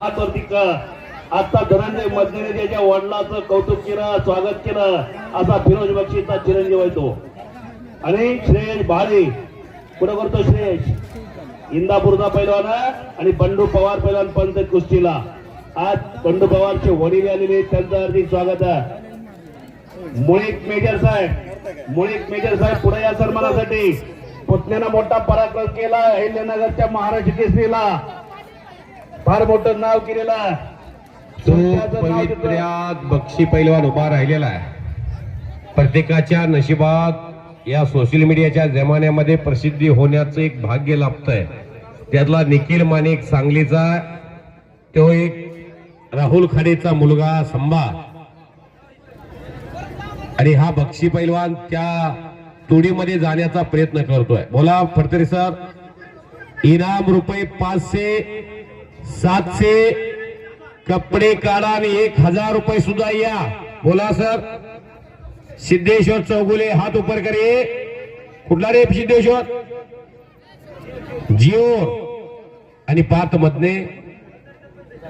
हातवरती का आता धनंजय मधने त्याच्या वडिलाचं कौतुक केलं स्वागत केलं असा फिरोज बक्षीचा चिरंजीव येतो आणि श्रेयश भाले. कुठं करतो श्रेयश? इंदापूरचा पैलवान आणि बंडू पवार पैलवान पंत कुस्तीला. आज बंडू पवारचे वडील आलेले त्यांचं हार्दिक स्वागत आहे. मुळीक मेजर साहेब. मुळीक मेजर साहेब पुढे या सन्मानासाठी. पुतण्यानं मोठा पराक्रम केला अहिल्यानगरच्या महाराष्ट्र केसरीला. फार मोठं नाव केलेला तो पवित्र्यात बक्षी पैलवान उभा राहिलेला आहे. प्रत्येकाच्या नशिबात या सोशल मीडियाच्या जमान्यामध्ये प्रसिद्धी होण्याचं एक भाग्य लाभतंय. त्यातला निखिल माणिक सांगलीचा तो एक राहुल खाडेचा मुलगा संभा. आणि हा बक्षी पैलवान त्या तोडीमध्ये जाण्याचा प्रयत्न करतोय. बोला फडतरे सर. इनाम रुपये पाचशे सातशे कपडे काढा आणि एक हजार रुपये सुद्धा या. बोला सर. सिद्धेश्वर चौगुले हात उपर करे. कुठला रे सिद्धेश्वर? जिओ. आणि पाच मधने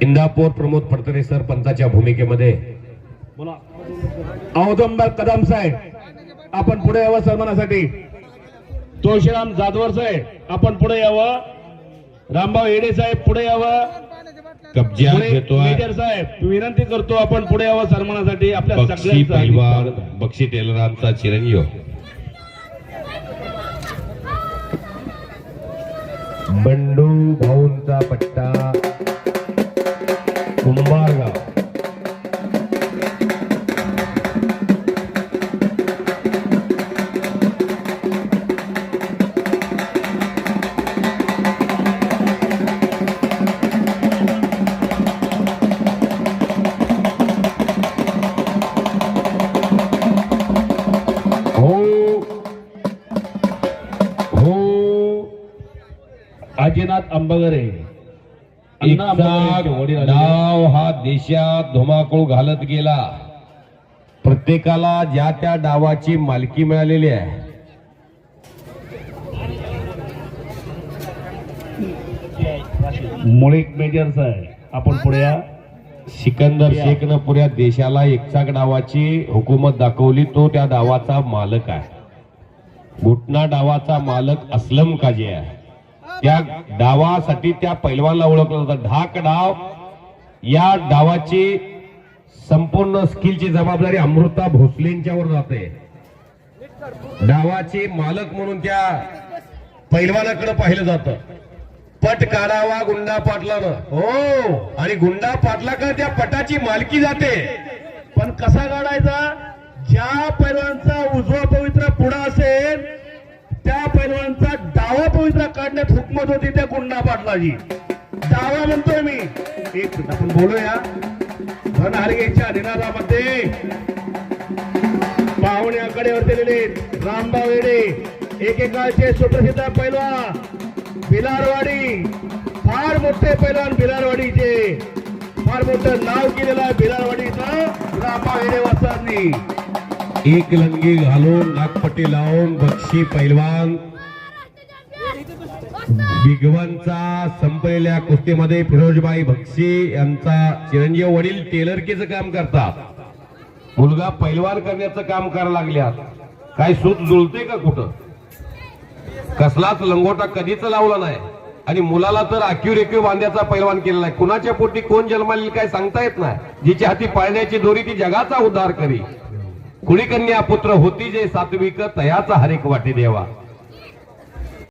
इंदापूर प्रमोद पडतरे सर भूमिकेमध्ये. औदंबर कदम साहेब आपण पुढे यावं सन्मानासाठी. तुळशीराम जाधवर साहेब आपण पुढे यावं. रामभाऊ येडे साहेब पुढे यावं. कब्जा मेजर साहेब विनंती करतो आपण पुढे यावं सन्मानासाठी. आपल्या बक्षी आहे. बक्षी टेलरांचा चिरंजीव. बंडू भाऊंचा पट्टा कुंभारगाव. आजीनाथ अंबगरे. डाव हा देशात धुमाकूळ घालत गेला. प्रत्येकाला ज्या त्या डावाची मालकी मिळालेली आहे. मुळीक मेजर साहेब आपण पुढे या. सिकंदर शेखनं पुऱ्या देशाला एकचाक डावाची हुकूमत दाखवली तो त्या डावाचा मालक आहे. घुटना डावाचा मालक असलम काजी आहे. त्या डावासाठी त्या पैलवानला ओळखलं जातं. ढाक डाव. या डावाची संपूर्ण स्किलची जबाबदारी अमृता भोसलेंच्यावर जाते. डावाचे मालक म्हणून त्या पैलवानाकडे पाहिलं जातं. पट काढावा गुंडा पाटलानं. हो आणि गुंडा पाटला का त्या पटाची मालकी जाते. पण कसा काढायचा? ज्या पैलवानचा उजवा पवित्र पुढा असेल त्या पैलवानचा डावा पवित्र काढण्यात होती त्या गुंडा पाटलाजी दावा म्हणतोय मी. एक मिनिट आपण बोलूया. धनहारगेच्या निनादामध्ये पाहुणे आकडेवर दिलेले रामभाऊ येडे एकेकाळचे सुप्रसिद्ध पैलवान बिलारवाडी फार मोठे पैलवान बिलारवाडीचे फार मोठं नाव केलेलं आहे बिलारवाडीचं रामभाऊ येडे वस्तांनी एक लंगी घालून नागपट्टी लावून बक्षी पैलवान बिगवानचा संपलेल्या कुस्तीमध्ये फिरोजबाई बक्षी यांचा चिरंजीव वडील टेलरकीचं काम करतात मुलगा पैलवान करण्याचं काम करायला लागल्यात. काय सूत जुळते का कुठं? कसलाच लंगोटा कधीच लावला नाही. आणि मुलाला तर आक्यू रेक्यू बांध्याचा पैलवान केलेला आहे. कुणाच्या पोटी कोण जन्माला काय सांगता येत नाही. जिच्या हाती पाळण्याची दोरी ती जगाचा उद्धार करी. कुणी कन्या पुत्र होती जे सात्विक तयाचा हरेक वाटी देवा